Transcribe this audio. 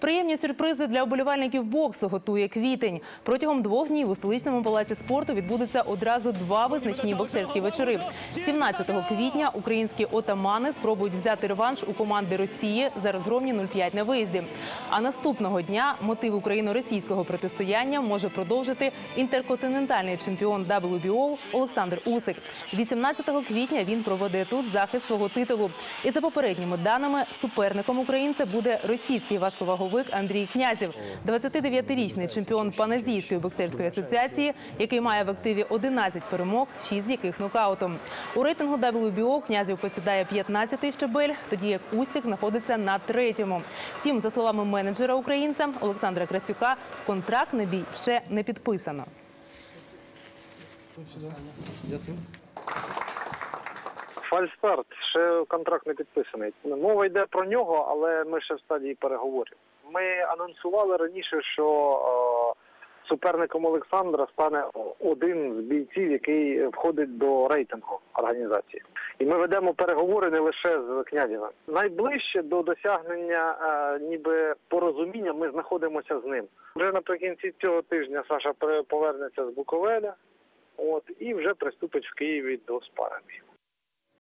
Приємні сюрпризи для оболівальників боксу готує квітень. Протягом двох днів у столичному палаці спорту відбудуться одразу два визначні боксерські вечори. 17 квітня українські отамани спробують взяти реванш у команди Росії за розгромні 0-5 на виїзді. А наступного дня мотив україно-російського протистояння може продовжити інтерконтинентальний чемпіон WBO Олександр Усик. 18 квітня він проведе тут захист свого титулу. І за попередніми даними суперником українця буде російський важковаговик Андрій Князів, 29-річний чемпіон Паназійської боксерської асоціації, який має в активі 11 перемог, 6 з яких нокаутом. У рейтингу WBO Князів посідає 15-й щабель, тоді як Усик знаходиться на третьому. Втім, за словами менеджера українця Олександра Красюка, контракт на бій ще не підписано. Фальстарт, ще контракт не підписаний. Мова йде про нього, але ми ще в стадії переговорів. Ми анонсували раніше, що е, суперником Олександра стане один з бійців, який входить до рейтингу організації. І ми ведемо переговори не лише з князєвим. Найближче до досягнення е, ніби порозуміння ми знаходимося з ним. Вже наприкінці цього тижня Саша повернеться з Буковеля. От і вже приступить в Києві до спарингів.